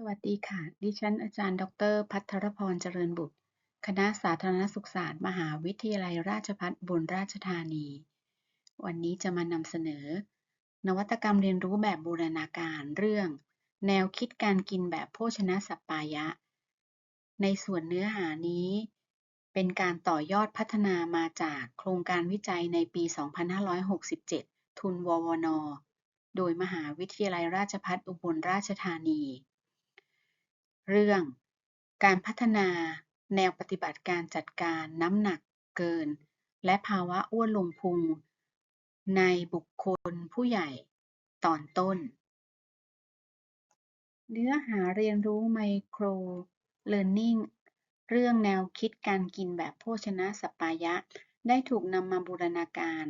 สวัสดีค่ะ ดิฉันอาจารย์ ดร พัทรพร เจริญบุตร คณะสาธารณสุขศาสตร์ มหาวิทยาลัยราชภัฏบนราชธานี วันนี้จะมานำเสนอ นวัตกรรมเรียนรู้แบบบูรณาการเรื่อง แนวคิดการกินแบบโภชนะสัปปายะ ในส่วนเนื้อหานี้ เป็นการต่อยอดพัฒนามาจากโครงการวิจัยในปี 2567 ทุนววน โดยมหาวิทยาลัยราชภัฏอุบลราชธานี เรื่อง การพัฒนาแนวปฏิบัติการจัดการน้ำหนักเกิน และภาวะอ้วนลงพุง ในบุคคลผู้ใหญ่ตอนต้น เนื้อหาเรียนรู้ไมโครเลิร์นนิ่งเรื่องแนวคิดการกินแบบโภชนะสปปายะ ได้ถูกนำมาบูรณาการ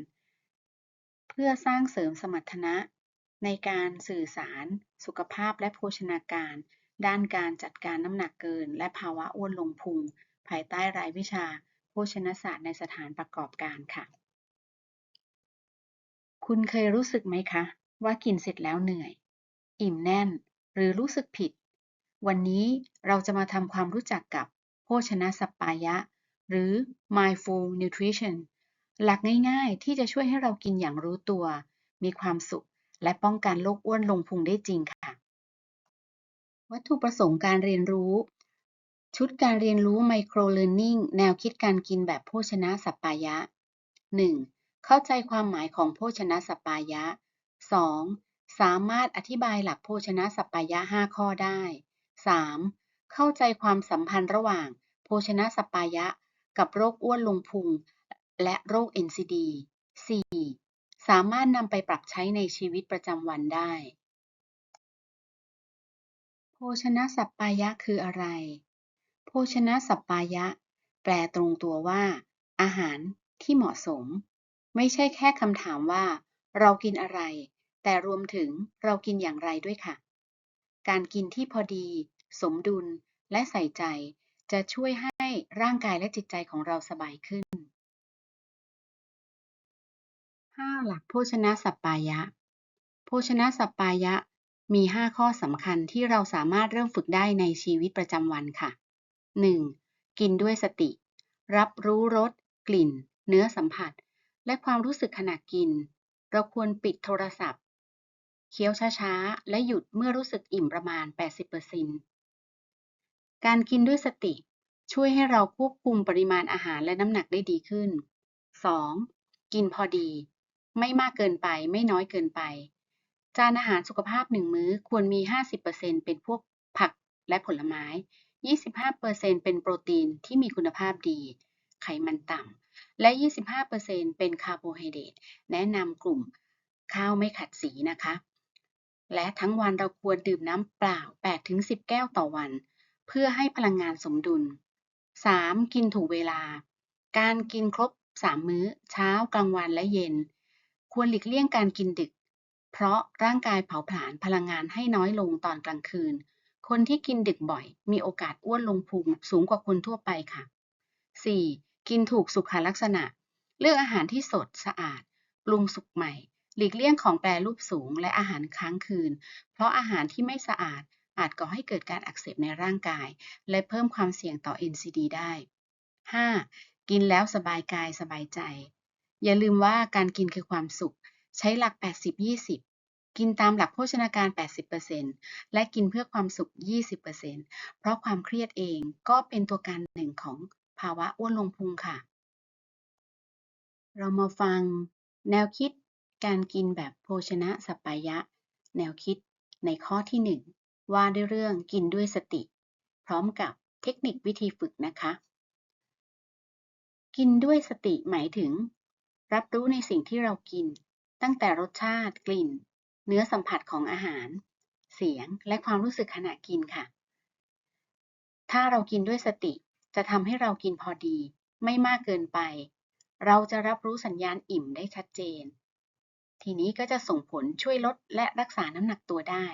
เพื่อสร้างเสริมสมรรถนะในการสื่อสาร สุขภาพและโภชนาการ ด้านการจัดการน้ำหนักเกิน และภาวะอ้วนลงพุง ภายใต้รายวิชา โภชนศาสตร์ในสถานประกอบการค่ะ คุณเคยรู้สึกไหมคะ ว่ากินเสร็จแล้วเหนื่อย อิ่มแน่น หรือรู้สึกผิด วันนี้เราจะมาทำความรู้จักกับ โภชนะสัปปายะ หรือ mindful nutrition หลักง่ายๆ ที่จะช่วยให้เรากินอย่างรู้ตัว มีความสุข และป้องกันโรคอ้วนลงพุงได้จริงค่ะ วัตถุประสงค์การเรียนรู้ ชุดการเรียนรู้ micro learning แนวคิดการกินแบบโภชนะสัปปายะ 1. เข้าใจความหมายของโภชนะสัปปายะ 2. สามารถอธิบายหลักโภชนะสัปปายะ 5 ข้อได้ 3. เข้าใจความสัมพันธ์ระหว่าง โภชนะสัปปายะ กับโรคอ้วนลงพุง และโรค NCD 4. สามารถนำไปปรับใช้ในชีวิตประจำวันได้ โภชนะสัปปายะคืออะไร โภชนะสัปปายะ แปลตรงตัวว่า อาหารที่เหมาะสม ไม่ใช่แค่คำถามว่า เรากินอะไร แต่รวมถึงเรากินอย่างไรด้วยค่ะ การกินที่พอดี สมดุลและใส่ใจ จะช่วยให้ร่างกายและจิตใจของเราสบายขึ้น 5 หลักโภชนะสัปปายะ โภชนะสัปปายะ มี 5 ข้อสำคัญที่เราสามารถเริ่มฝึกได้ในชีวิตประจำวันค่ะ 1. กินด้วยสติ รับรู้รส กลิ่น เนื้อสัมผัส และความรู้สึกขณะกิน เราควรปิดโทรศัพท์ เคี้ยวช้าๆ และหยุดเมื่อรู้สึกอิ่มประมาณ 80%การกินด้วยสติ ช่วยให้เราควบคุมปริมาณอาหารและน้ำหนักได้ดีขึ้น 2. กินพอดี ไม่มากเกินไปไม่น้อยเกินไป จานอาหารสุขภาพหนึ่งมื้อควรมี 50%เป็นพวกผักและผลไม้ 25%เป็นโปรตีนที่มีคุณภาพดี ไขมันต่ำ และ 25%เป็นคาร์โบไฮเดรต แนะนำกลุ่มข้าวไม่ขัดสีนะคะ และทั้งวันเราควรดื่มน้ำเปล่า 8-10 แก้วต่อวัน เพื่อให้พลังงานสมดุล 3. กินถูกเวลา การกินครบ 3 มื้อ เช้า กลางวัน และเย็น ควรหลีกเลี่ยงการกินดึก เพราะร่างกายเผาผลาญพลังงานให้น้อยลงตอนกลางคืน คนที่กินดึกบ่อย มีโอกาสอ้วนลงพุงสูงกว่าคนทั่วไปค่ะ 4. กินถูกสุขลักษณะ เลือกอาหารที่สดสะอาด ปรุงสุกใหม่ หลีกเลี่ยงของแปรรูปสูงและอาหารค้างคืน เพราะอาหารที่ไม่สะอาดอาจก่อให้เกิดการอักเสบในร่างกาย และเพิ่มความเสี่ยงต่อ NCD ได้ 5. กินแล้วสบายกายสบายใจ อย่าลืมว่าการกินคือความสุข ใช้หลัก 80-20 กินตามหลักโภชนาการ 80%และกินเพื่อความสุข 20%เพราะความเครียดเองก็เป็นตัวการหนึ่งของภาวะอ้วนลงพุงค่ะ เรามาฟังแนวคิดการกินแบบโภชนะสัปปายะ แนวคิดในข้อที่ 1 ว่าด้วยเรื่องกินด้วยสติ พร้อมกับเทคนิควิธีฝึกนะคะ กินด้วยสติหมายถึง รับรู้ในสิ่งที่เรากิน ตั้งแต่รสชาติ กลิ่น เนื้อสัมผัสของอาหาร เสียงและความรู้สึกขณะกินค่ะ ถ้าเรากินด้วยสติ จะทำให้เรากินพอดี ไม่มากเกินไป เราจะรับรู้สัญญาณอิ่มได้ชัดเจน ทีนี้ก็จะส่งผลช่วยลดและรักษาน้ำหนักตัวได้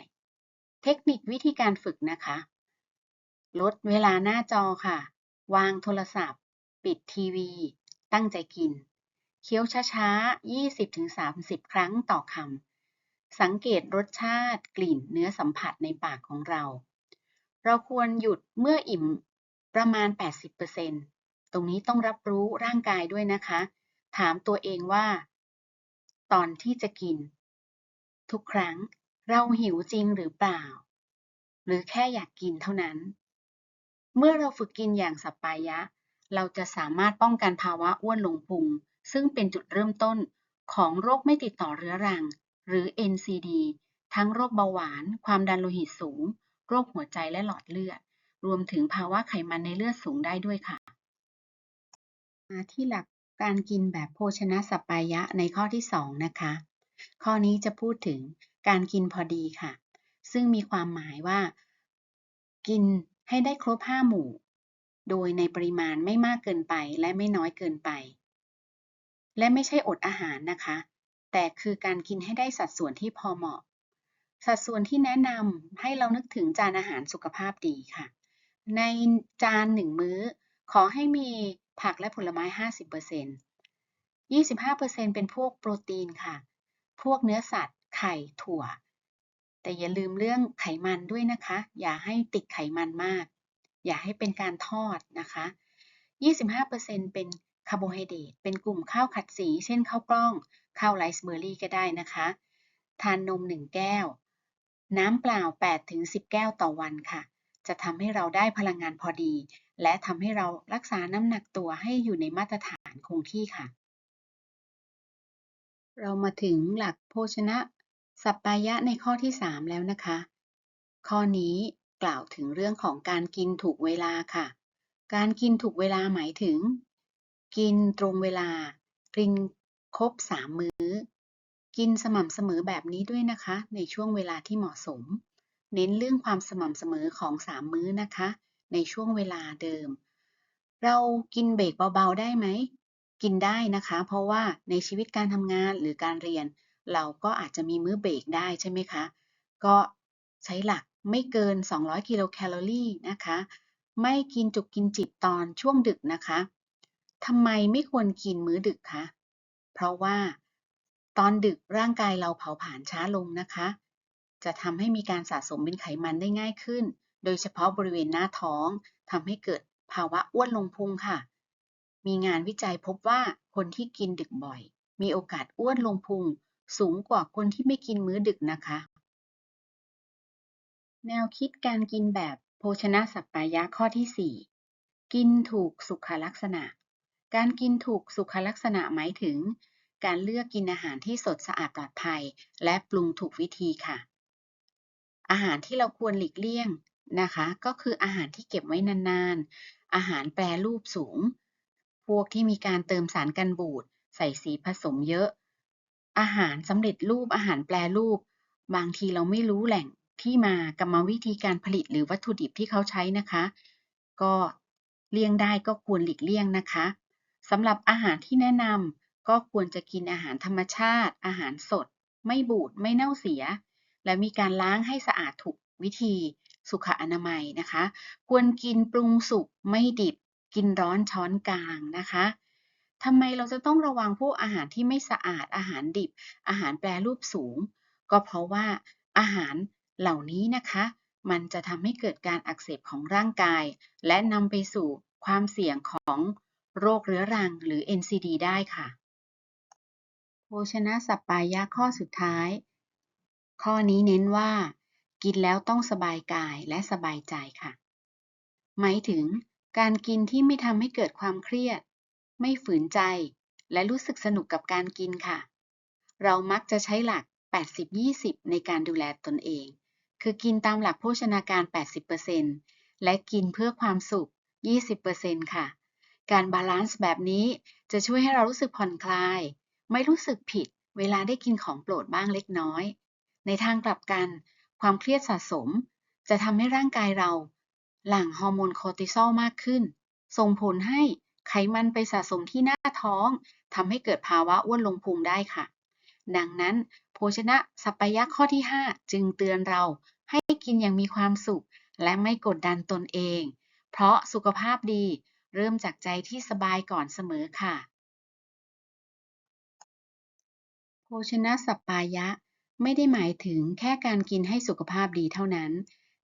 เทคนิควิธีการฝึกนะคะ ลดเวลาหน้าจอค่ะ วางโทรศัพท์ ปิดทีวี ตั้งใจกิน เคี้ยวช้าๆ 20-30 ครั้งต่อคำ สังเกตรสชาติกลิ่นเนื้อสัมผัสในปากของเรา เราควรหยุดเมื่ออิ่มประมาณ 80%ตรงนี้ต้องรับรู้ร่างกายด้วยนะคะ ถามตัวเองว่า ตอนที่จะกิน ทุกครั้งเราหิวจริงหรือเปล่า หรือแค่อยากกินเท่านั้น เมื่อเราฝึกกินอย่างสัปปายะ เราจะสามารถป้องกันภาวะอ้วนลงพุง ซึ่งเป็นจุดเริ่มต้นของโรคไม่ติดต่อเรื้อรัง หรือ NCD ทั้งโรคเบาหวาน ความดันโลหิตสูง โรคหัวใจและหลอดเลือด รวมถึงภาวะไขมันในเลือดสูงได้ด้วยค่ะ มาที่หลักการกินแบบโภชนะสัปายะในข้อที่ 2 นะคะ ข้อนี้จะพูดถึงการกินพอดีค่ะ ซึ่งมีความหมายว่า กินให้ได้ครบ5หมู่ โดยในปริมาณไม่มากเกินไปและไม่น้อยเกินไป และไม่ใช่อดอาหารนะคะ แต่คือการกินให้ได้สัดส่วนที่พอเหมาะ สัดส่วนที่แนะนำให้เรานึกถึงจานอาหารสุขภาพดีค่ะ ในจานหนึ่งมื้อ ขอให้มีผักและผลไม้ 50% 25%เป็นพวกโปรตีนค่ะ พวกเนื้อสัตว์ ไข่ ถั่ว แต่อย่าลืมเรื่องไขมันด้วยนะคะ อย่าให้ติดไขมันมาก อย่าให้เป็นการทอดนะคะ 25%เป็น คาร์โบไฮเดรตเป็นกลุ่มข้าวขัดสี เช่นข้าวกล้อง ข้าวไรซ์เบอร์รี่ก็ได้นะคะ ทานนม 1 แก้ว น้ำเปล่า 8-10 แก้วต่อวันค่ะ จะทำให้เราได้พลังงานพอดี และทำให้เรารักษาน้ำหนักตัวให้อยู่ในมาตรฐานคงที่ค่ะ เรามาถึงหลักโภชนะสัปปายะในข้อที่ 3 แล้วนะคะ ข้อนี้กล่าวถึงเรื่องของการกินถูกเวลาค่ะ การกินถูกเวลาหมายถึง กินตรงเวลา กินครบ3มื้อ กินสม่ำเสมอแบบนี้ด้วยนะคะ ในช่วงเวลาที่เหมาะสม เน้นเรื่องความสม่ำเสมอของ3มื้อนะคะ ในช่วงเวลาเดิม เรากินเบรกเบาๆได้ไหม กินได้นะคะ เพราะว่าในชีวิตการทำงานหรือการเรียน เราก็อาจจะมีมื้อเบรกได้ใช่ไหมคะ ก็ใช้หลักไม่เกิน 200 กิโลแคลอรี่นะคะ ไม่กินจุกกินจิบตอนช่วงดึกนะคะ ทำไมไม่ควรกินมื้อดึกคะ เพราะว่าตอนดึกร่างกายเราเผาผลาญช้าลงนะคะ จะทำให้มีการสะสมเป็นไขมันได้ง่ายขึ้น โดยเฉพาะบริเวณหน้าท้องทำให้เกิดภาวะอ้วนลงพุงค่ะ มีงานวิจัยพบว่าคนที่กินดึกบ่อย มีโอกาสอ้วนลงพุงสูงกว่าคนที่ไม่กินมื้อดึกนะคะ แนวคิดการกินแบบโภชนะสัปปายะข้อที่ 4 กินถูกสุขลักษณะ การกินถูกสุขลักษณะหมายถึง การเลือกกินอาหารที่สดสะอาดปลอดภัย และปรุงถูกวิธีค่ะ อาหารที่เราควรหลีกเลี่ยงนะคะ ก็คืออาหารที่เก็บไว้นานๆ อาหารแปรรูปสูง พวกที่มีการเติมสารกันบูด ใส่สีผสมเยอะ อาหารสำเร็จรูปอาหารแปรรูป บางทีเราไม่รู้แหล่งที่มากรรมวิธีการผลิตหรือวัตถุดิบที่เขาใช้นะคะ ก็เลี่ยงได้ก็ควรหลีกเลี่ยงนะคะ สำหรับอาหารที่แนะนำก็ควรจะกินอาหารธรรมชาติ อาหารสด ไม่บูดไม่เน่าเสีย และมีการล้างให้สะอาดถูกวิธีสุขอนามัยนะคะ ควรกินปรุงสุกไม่ดิบ กินร้อนช้อนกลางนะคะทำไมเราจะต้องระวังพวกอาหารที่ไม่สะอาดอาหารดิบ อาหารแปรรูปสูง ก็เพราะว่าอาหารเหล่านี้นะคะ มันจะทำให้เกิดการอักเสบของร่างกาย และนำไปสู่ความเสี่ยงของ โรคเรื้อรังหรือ NCD ได้ค่ะ โภชนะสัปปายะข้อสุดท้าย ข้อนี้เน้นว่า กินแล้วต้องสบายกายและสบายใจค่ะ หมายถึงการกินที่ไม่ทำให้เกิดความเครียด ไม่ฝืนใจ และรู้สึกสนุกกับการกินค่ะ เรามักจะใช้หลัก 80-20 ในการดูแลตนเอง คือกินตามหลักโภชนาการ 80%และกินเพื่อความสุข 20%ค่ะ การบาลานซ์แบบนี้จะช่วยให้เรารู้สึกผ่อนคลาย ไม่รู้สึกผิดเวลาได้กินของโปรดบ้างเล็กน้อย ในทางกลับกัน ความเครียดสะสม จะทำให้ร่างกายเรา หลั่งฮอร์โมนคอร์ติซอลมากขึ้น ส่งผลให้ไขมันไปสะสมที่หน้าท้องทำให้เกิดภาวะอ้วนลงพุงได้ค่ะ ดังนั้น โภชนะสัปปายะข้อที่ 5 จึงเตือนเราให้กินอย่างมีความสุข และไม่กดดันตนเอง เพราะสุขภาพดี เริ่มจากใจที่สบายก่อนเสมอค่ะ โภชนะสัปปายะ ไม่ได้หมายถึงแค่การกินให้สุขภาพดีเท่านั้น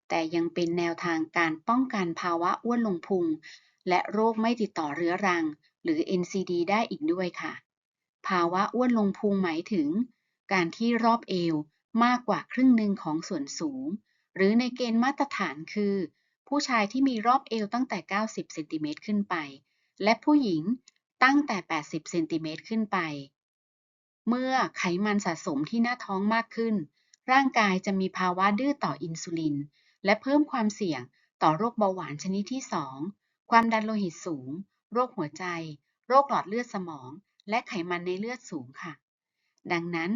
แต่ยังเป็นแนวทางการป้องกันภาวะอ้วนลงพุง และโรคไม่ติดต่อเรื้อรัง หรือ NCD ได้อีกด้วยค่ะ ภาวะอ้วนลงพุงหมายถึง การที่รอบเอวมากกว่าครึ่งหนึ่งของส่วนสูง หรือในเกณฑ์มาตรฐานคือ ผู้ชายที่มีรอบเอวตั้งแต่ 90 เซนติเมตรขึ้นไป และผู้หญิงตั้งแต่ 80 เซนติเมตรขึ้นไป เมื่อไขมันสะสมที่หน้าท้องมากขึ้น ร่างกายจะมีภาวะดื้อต่ออินซูลิน และเพิ่มความเสี่ยงต่อโรคเบาหวานชนิดที่ 2 ความดันโลหิตสูง โรคหัวใจ โรคหลอดเลือดสมอง และไขมันในเลือดสูงค่ะ ดังนั้น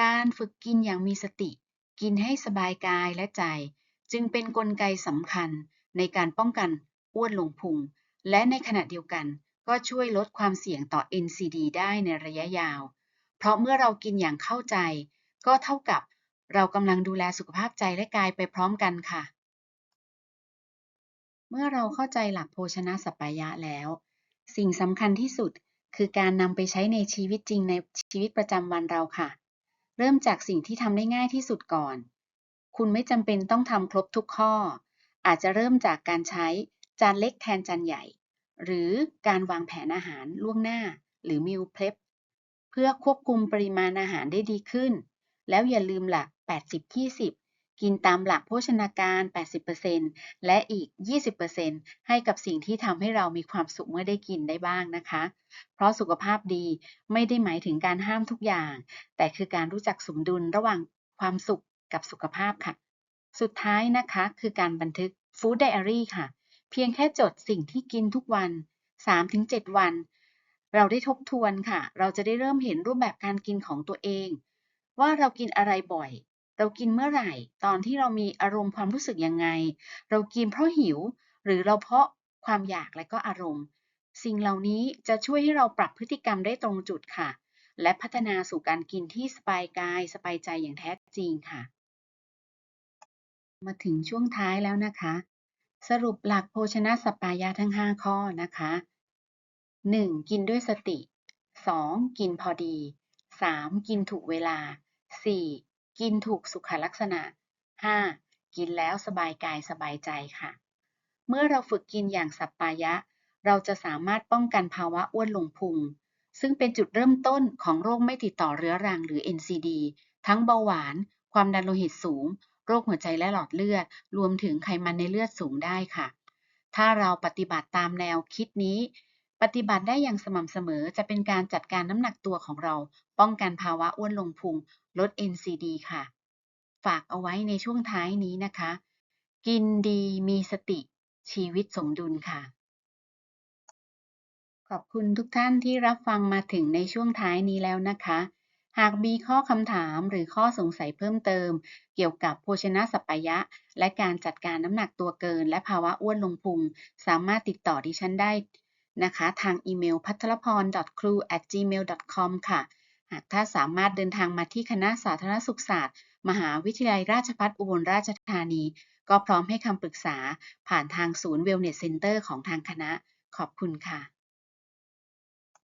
การฝึกกินอย่างมีสติ กินให้สบายกายและใจ จึงเป็นนกลไกสำคัญ ในการป้องกันอ้วนลงพุง และในขณะเดียวกันก็ช่วยลดความเสี่ยงต่อ NCD ได้ในระยะยาว เพราะเมื่อเรากินอย่างเข้าใจ ก็เท่ากับเรากำลังดูแลสุขภาพใจและกายไปพร้อมกันค่ะ เมื่อเราเข้าใจหลักโภชนะสัปปายะแล้ว สิ่งสำคัญที่สุดคือการนำไปใช้ในชีวิตจริงในชีวิตประจำวันเราค่ะ เริ่มจากสิ่งที่ทำได้ง่ายที่สุดก่อน คุณไม่จำเป็นต้องทำครบทุกข้อ อาจจะเริ่มจากการใช้จานเล็กแทนจานใหญ่ หรือการวางแผนอาหารล่วงหน้า หรือ meal prep เพื่อควบคุมปริมาณอาหารได้ดีขึ้น แล้วอย่าลืมหลัก 80-20 กินตามหลักโภชนาการ 80%และอีก 20%ให้กับสิ่งที่ทำให้เรามีความสุขเมื่อได้กินได้บ้างนะคะ เพราะสุขภาพดีไม่ได้หมายถึงการห้ามทุกอย่าง แต่คือการรู้จักสมดุลระหว่างความสุขกับสุขภาพค่ะ สุดท้ายนะคะคือการบันทึก Food Diary ค่ะ เพียงแค่จดสิ่งที่กินทุกวัน 3-7 วัน เราได้ทบทวนค่ะ เราจะได้เริ่มเห็นรูปแบบการกินของตัวเอง ว่าเรากินอะไรบ่อย เรากินเมื่อไหร่ ตอนที่เรามีอารมณ์ความรู้สึกยังไง เรากินเพราะหิว หรือเราเพราะความอยากและก็อารมณ์ สิ่งเหล่านี้จะช่วยให้เราปรับพฤติกรรมได้ตรงจุดค่ะ และพัฒนาสู่การกินที่สบายกายสบายใจอย่างแท้จริงค่ะ มาถึงช่วงท้ายแล้วนะคะ สรุปหลักโภชนะสปปายะทั้ง 5 ข้อนะคะ 1. กินด้วยสติ 2. กินพอดี 3. กินถูกเวลา 4. กินถูกสุขลักษณะ 5. กินแล้วสบายกายสบายใจค่ะ เมื่อเราฝึกกินอย่างสัปปายะ เราจะสามารถป้องกันภาวะอ้วนลงพุง ซึ่งเป็นจุดเริ่มต้นของโรคไม่ติดต่อเรื้อรังหรือ NCD ทั้งเบาหวาน ความดันโลหิตสูง โรคหัวใจและหลอดเลือด รวมถึงไขมันในเลือดสูงได้ค่ะ ถ้าเราปฏิบัติตามแนวคิดนี้ ปฏิบัติได้อย่างสม่ำเสมอจะเป็นการจัดการน้ำหนักตัวของเรา ป้องกันภาวะอ้วนลงพุง ลด NCD ค่ะ ฝากเอาไว้ในช่วงท้ายนี้นะคะ กินดีมีสติ ชีวิตสมดุลค่ะขอบคุณทุกท่านที่รับฟังมาถึงในช่วงท้ายนี้แล้วนะคะ หากมีข้อคำถามหรือข้อสงสัยเพิ่มเติม เกี่ยวกับโภชนะสัปยะ และการจัดการน้ำหนักตัวเกิน และภาวะอ้วนลงพุง สามารถติดต่อดิฉันได้นะคะ ทางอีเมลพัทรพร .cru gmail com ค่ะ หากถ้าสามารถเดินทางมาที่คณะสาธารณสุขศาสตร์ มหาวิทยาลัยราชภัฏอุบลราชธานี ก็พร้อมให้คำปรึกษาผ่านทางศูนย์ Wellness Center ของทางคณะ ขอบคุณค่ะ